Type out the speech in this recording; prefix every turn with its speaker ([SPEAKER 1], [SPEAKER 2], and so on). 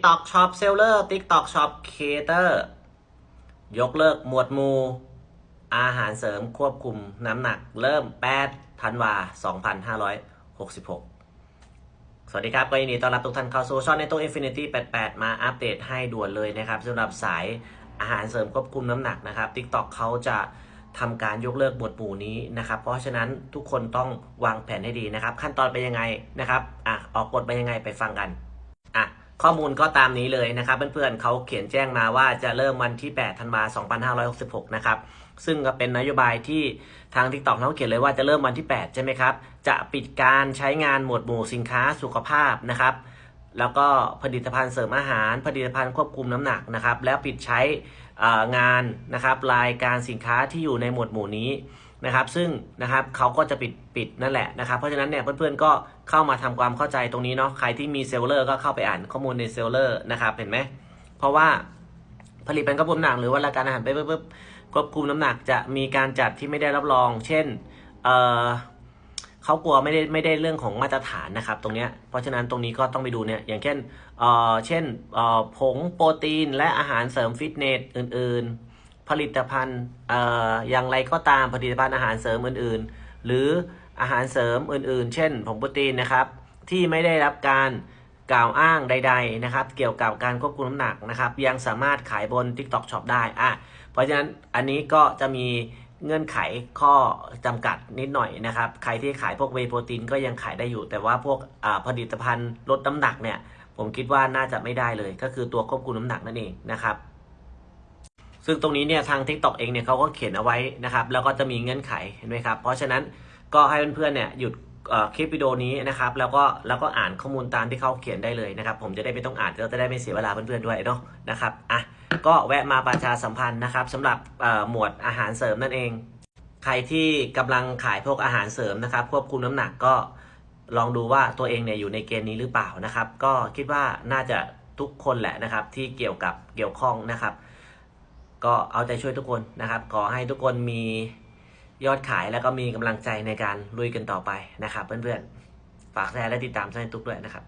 [SPEAKER 1] TikTok Shop Seller TikTok Shop Creator ยกเลิกหมวดหมู่ อาหารเสริมควบคุมน้ำหนักเริ่ม 8 ธันวา 2566 สวัสดีครับ ก็ยินดีต้อนรับทุกท่านเข้าสู่ช่องในตัว Infinity 88 มาอัปเดตให้ด่วนเลยนะครับสำหรับสายอาหารเสริมควบคุมน้ำหนักนะครับ TikTok เขาจะทำการยกเลิกหมวดหมู่นี้นะครับ เพราะฉะนั้นทุกคนต้องวางแผนให้ดีนะครับ ขั้นตอนเป็นยังไงนะครับอะออกกฎเป็นยังไงไปฟังกัน ข้อมูลก็ตามนี้เลยนะครับเพื่อนๆเขาเขียนแจ้งมาว่าจะเริ่มวันที่ 8 ธันวาคม2566 นะครับ ซึ่งก็เป็นนโยบายที่ทาง TikTok เขาเขียนเลยว่าจะเริ่มวันที่ 8 ใช่ไหมครับ จะปิดการใช้งานหมวดหมู่สินค้าสุขภาพนะครับ แล้วก็ผลิตภัณฑ์เสริมอาหาร ผลิตภัณฑ์ควบคุมน้ำหนักนะครับ แล้วปิดใช้งานนะครับรายการสินค้าที่อยู่ในหมวดหมู่นี้นะครับ ซึ่งนะครับเขาก็จะปิดปิดนั่นแหละนะครับ เพราะฉะนั้นเนี่ยเพื่อนๆก็เข้ามาทำความเข้าใจตรงนี้เนาะใครที่มีเซลเลอร์ก็เข้าไปอ่านข้อมูลในเซลเลอร์นะครับเห็นไหมเพราะว่าผลิตภัณฑ์ควบคุมน้ำหนักหรือว่ารายการอาหารไปปุ๊บควบคุมน้ำหนักจะมีการจัดที่ไม่ได้รับรอง เช่นเอ่อ เขากลัวไม่ได้ไม่ได้เรื่องของมาตรฐานนะครับตรงเนี้ยเพราะฉะนั้นตรงนี้ก็ต้องไปดูเนี่ยอย่างเช่นเอ่อเช่นเอ่อผงโปรตีน และอาหารเสริมฟิตเนสอื่น ๆ ผลิตภัณฑ์เอ่ออย่างไรก็ตามผลิตภัณฑ์อาหารเสริมอื่น ๆ หรืออาหารเสริมอื่น ๆ เช่นผงโปรตีนนะครับ ที่ไม่ได้รับการกล่าวอ้างใด ๆ นะครับ เกี่ยวกับการควบคุมน้ำหนักนะครับ ยังสามารถขายบน TikTok Shop ได้อะเพราะฉะนั้นอันนี้ก็จะมี เงื่อนไขข้อจำกัดนิดหน่อยนะครับ ใครที่ขายพวกเวโปรตีนก็ยังขายได้อยู่ แต่ว่าพวกผลิตภัณฑ์ลดน้ำหนักเนี่ย ผมคิดว่าน่าจะไม่ได้เลย ก็คือตัวควบคุมน้ำหนักนั่นเองนะครับ ซึ่งตรงนี้เนี่ยทาง TikTok เองเนี่ยเขาก็เขียนเอาไว้นะครับ แล้วก็จะมีเงื่อนไขเห็นไหมครับ เพราะฉะนั้นก็ให้เพื่อนๆเนี่ยหยุดคลิปวิดีโอนี้นะครับ แล้วก็แล้วก็อ่านข้อมูลตามที่เขาเขียนได้เลยนะครับ ผมจะได้ไม่ต้องอ่านก็จะได้ไม่เสียเวลาเพื่อนๆด้วยเนาะนะครับอะ ก็แวะมาประชาสัมพันธ์นะครับสำหรับหมวดอาหารเสริมนั่นเอง ใครที่กำลังขายพวกอาหารเสริมนะครับ ควบคุมน้ำหนักก็ลองดูว่าตัวเองเนี่ยอยู่ในเกณฑ์นี้หรือเปล่านะครับ ก็คิดว่าน่าจะทุกคนแหละนะครับ ที่เกี่ยวกับเกี่ยวข้องนะครับ ก็เอาใจช่วยทุกคนนะครับ ขอให้ทุกคนมียอดขายแล้วก็มีกำลังใจในการลุยกันต่อไปนะครับ เพื่อนๆ ฝากแชร์และติดตามช่องทุกด้วยนะครับ